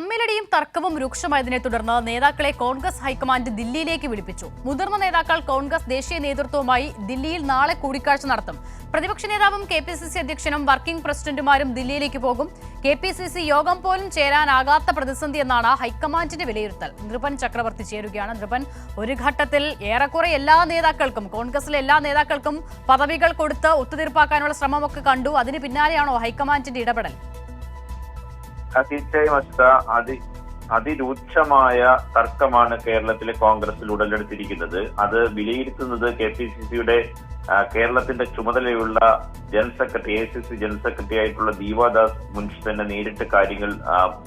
തമ്മിലടിയും തർക്കവും രൂക്ഷമായതിനെ തുടർന്ന് നേതാക്കളെ കോൺഗ്രസ് ഹൈക്കമാൻഡ് ദില്ലിയിലേക്ക് വിളിപ്പിച്ചു. മുതിർന്ന നേതാക്കൾ കോൺഗ്രസ് ദേശീയ നേതൃത്വവുമായി ദില്ലിയിൽ നാളെ കൂടിക്കാഴ്ച നടത്തും. പ്രതിപക്ഷ നേതാവും കെ പി സി സി അധ്യക്ഷനും വർക്കിംഗ് പ്രസിഡന്റുമാരും ദില്ലിയിലേക്ക് പോകും. കെ പി സി സി യോഗം പോലും ചേരാനാകാത്ത പ്രതിസന്ധി എന്നാണ് ഹൈക്കമാൻഡിന്റെ വിലയിരുത്തൽ. നൃപൻ ചക്രവർത്തി ചേരുകയാണ്. നൃപൻ ഒരു ഘട്ടത്തിൽ ഏറെക്കുറെ എല്ലാ നേതാക്കൾക്കും കോൺഗ്രസിലെ എല്ലാ നേതാക്കൾക്കും പദവികൾ കൊടുത്ത് ഒത്തുതീർപ്പാക്കാനുള്ള ശ്രമമൊക്കെ കണ്ടു. അതിന് പിന്നാലെയാണോ ഹൈക്കമാൻഡിന്റെ ഇടപെടൽ? അച്ഛ അതി അതിരൂക്ഷമായ തർക്കമാണ് കേരളത്തിലെ കോൺഗ്രസിൽ ഉടലെടുത്തിരിക്കുന്നത്. അത് വിലയിരുത്തുന്നത് കെ പി സി സിയുടെ കേരളത്തിന്റെ ചുമതലയുള്ള general secretary A C C general secretary ആയിട്ടുള്ള ദീപാദാസ് മുൻഷി തന്നെ നേരിട്ട് കാര്യങ്ങൾ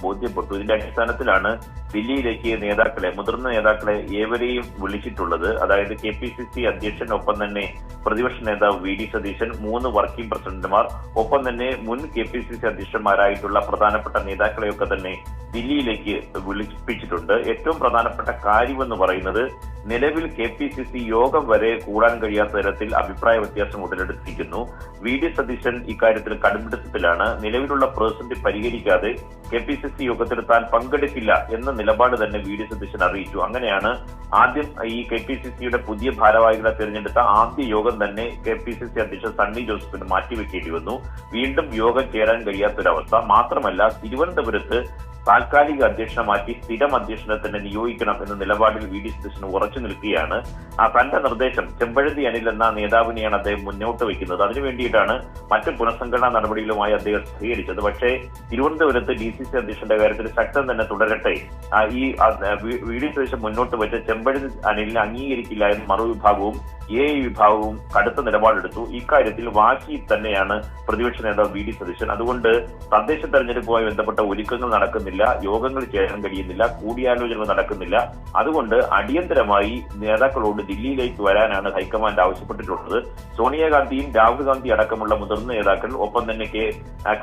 ബോധ്യപ്പെട്ടു. ഇതിന്റെ അടിസ്ഥാനത്തിലാണ് ദില്ലിയിലേക്ക് നേതാക്കളെ മുതിർന്ന നേതാക്കളെ ഏവരെയും വിളിച്ചിട്ടുള്ളത്. അതായത് കെ പി സി സി അധ്യക്ഷൻ ഒപ്പം തന്നെ പ്രതിപക്ഷ നേതാവ് വി ഡി സതീശൻ മൂന്ന് വർക്കിംഗ് പ്രസിഡന്റുമാർ ഒപ്പം തന്നെ മുൻ കെ പി സി സി അധ്യക്ഷന്മാരായിട്ടുള്ള പ്രധാനപ്പെട്ട നേതാക്കളെയൊക്കെ തന്നെ ദില്ലിയിലേക്ക് വിളിപ്പിച്ചിട്ടുണ്ട്. ഏറ്റവും പ്രധാനപ്പെട്ട കാര്യമെന്ന് പറയുന്നത് നിലവിൽ കെ പി സി സി യോഗം വരെ കൂടാൻ കഴിയാത്ത തരത്തിൽ അഭിപ്രായ വ്യത്യാസം ഉടലെടുത്തിരിക്കുന്നു. വി ഡി സതീശൻ ഇക്കാര്യത്തിൽ കടുംപിടുത്തത്തിലാണ് നിലവിലുള്ള പ്രതിസന്ധി പരിഹരിക്കാതെ കെ പി സി സി യോഗത്തിൽ താൻ പങ്കെടുക്കില്ല എന്ന നിലപാട് തന്നെ വി ഡി സതീശൻ അറിയിച്ചു. അങ്ങനെയാണ് ആദ്യം ഈ കെ പി സി സിയുടെ പുതിയ ഭാരവാഹികളെ തിരഞ്ഞെടുത്ത ആദ്യ യോഗം തന്നെ കെ പി സി സി അധ്യക്ഷൻ സണ്ണി ജോസഫിന് മാറ്റിവെക്കേണ്ടി വന്നു. വീണ്ടും യോഗം ചേരാൻ കഴിയാത്തൊരവസ്ഥ. മാത്രമല്ല തിരുവനന്തപുരത്ത് താൽക്കാലിക അധ്യക്ഷനെ മാറ്റി സ്ഥിരം അധ്യക്ഷനെ തന്നെ നിയോഗിക്കണം എന്ന നിലപാടിൽ വി ഡി സതീശൻ ഉറച്ചു നിൽക്കുകയാണ്. ആ തന്റെ നിർദ്ദേശം ചെമ്പഴന്തി അനിൽ എന്ന നേതാവിനെയാണ് അദ്ദേഹം മുന്നോട്ട് വയ്ക്കുന്നത്. അതിനു വേണ്ടിയിട്ടാണ് മറ്റ് പുനഃസംഘടനാ നടപടികളുമായി അദ്ദേഹം സഹകരിച്ചത്. പക്ഷേ തിരുവനന്തപുരത്ത് ഡി സി സി അധ്യക്ഷന്റെ കാര്യത്തിൽ ശക്തം തന്നെ തുടരട്ടെ. ഈ വി ഡി സതീശൻ മുന്നോട്ട് വെച്ച ചെമ്പഴന്തി അനിലിനെ അംഗീകരിക്കില്ല എന്ന് മറുവിഭാഗവും എ വിഭാഗവും കടുത്ത നിലപാടെടുത്തു. ഇക്കാര്യത്തിൽ വാശി തന്നെയാണ് പ്രതിപക്ഷ നേതാവ് വി ഡി സതീശൻ. അതുകൊണ്ട് തദ്ദേശ തെരഞ്ഞെടുപ്പുമായി ബന്ധപ്പെട്ട ഒരുക്കങ്ങൾ നടക്കുന്നില്ല. യോഗങ്ങൾ ചേരാൻ കഴിയുന്നില്ല കൂടിയാലോചന നടക്കുന്നില്ല. അതുകൊണ്ട് അടിയന്തരമായി നേതാക്കളോട് ദില്ലിയിലേക്ക് വരാനാണ് ഹൈക്കമാൻഡ് ആവശ്യപ്പെട്ടിട്ടുള്ളത്. സോണിയാഗാന്ധിയും രാഹുൽ ഗാന്ധി അടക്കമുള്ള മുതിർന്ന നേതാക്കൾ ഒപ്പം തന്നെ കെ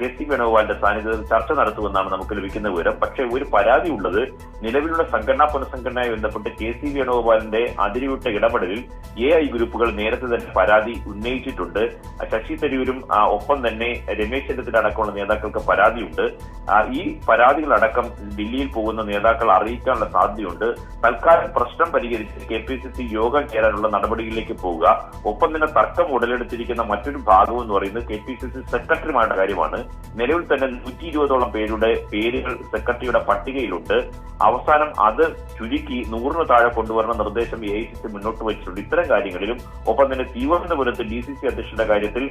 കെ സി വേണുഗോപാലിന്റെ സാന്നിധ്യത്തിൽ ചർച്ച നടത്തുമെന്നാണ് നമുക്ക് ലഭിക്കുന്ന വിവരം. പക്ഷേ ഒരു പരാതി ഉള്ളത് നിലവിലുള്ള സംഘടനാ പുനഃസംഘടനയുമായി ബന്ധപ്പെട്ട് കെ സി വേണുഗോപാലിന്റെ അതിരുവിട്ട ഇടപെടലിൽ എ ഐ ഗ്രൂപ്പുകൾ നേരത്തെ തന്നെ പരാതി ഉന്നയിച്ചിട്ടുണ്ട്. ശശി തരൂരും ഒപ്പം തന്നെ രമേശ് ചെന്നിത്തല അടക്കമുള്ള നേതാക്കൾക്ക് പരാതിയുണ്ട്. ഈ ഈ പരാതികളടക്കം ഡൽഹിയിൽ പോകുന്ന നേതാക്കൾ അറിയിക്കാനുള്ള സാധ്യതയുണ്ട്. തൽക്കാലം പ്രശ്നം പരിഹരിച്ച് കെ പി സി സി യോഗം ചേരാനുള്ള നടപടികളിലേക്ക് പോവുക. ഒപ്പം തന്നെ തർക്കം ഉടലെടുത്തിരിക്കുന്ന മറ്റൊരു ഭാഗം എന്ന് പറയുന്നത് കെ പി സി സി സെക്രട്ടറിമാരുടെ കാര്യമാണ്. നിലവിൽ തന്നെ നൂറ്റി ഇരുപതോളം പേരുടെ പേരുകൾ സെക്രട്ടറിയുടെ പട്ടികയിലുണ്ട്. അവസാനം അത് ചുരുക്കി നൂറിന് താഴെ കൊണ്ടുവരുന്ന നിർദ്ദേശം എ ഐ സി സി മുന്നോട്ട് വെച്ചിട്ടുണ്ട്. ഇത്തരം കാര്യങ്ങളിലും ഒപ്പം തന്നെ തിരുവനന്തപുരത്ത് ഡി സി സി അധ്യക്ഷന്റെ കാര്യത്തിൽ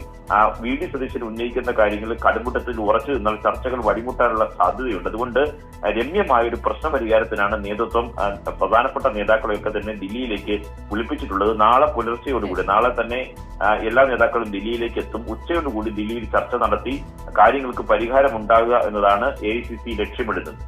വി ഡി സതീശൻ ഉന്നയിക്കുന്ന കാര്യങ്ങളിൽ കടുമുട്ടത്തിൽ ഉറച്ചു നിന്നാൽ ചർച്ചകൾ വഴിമുട്ടാനുള്ള സാധ്യതയുണ്ട്. അതുകൊണ്ട് രമ്യമായ ഒരു പ്രശ്ന പരിഹാരത്തിനാണ് നേതൃത്വം പ്രധാനപ്പെട്ട നേതാക്കളെയൊക്കെ തന്നെ ദില്ലിയിലേക്ക് വിളിപ്പിച്ചിട്ടുള്ളത്. നാളെ പുലർച്ചെയോടുകൂടി നാളെ തന്നെ എല്ലാ നേതാക്കളും ദില്ലിയിലേക്ക് എത്തും. ഉച്ചയോടുകൂടി ദില്ലിയിൽ ചർച്ച നടത്തി കാര്യങ്ങൾക്ക് പരിഹാരം ഉണ്ടാകുക എന്നതാണ് എ ഐ സി സി ലക്ഷ്യമിടുന്നത്.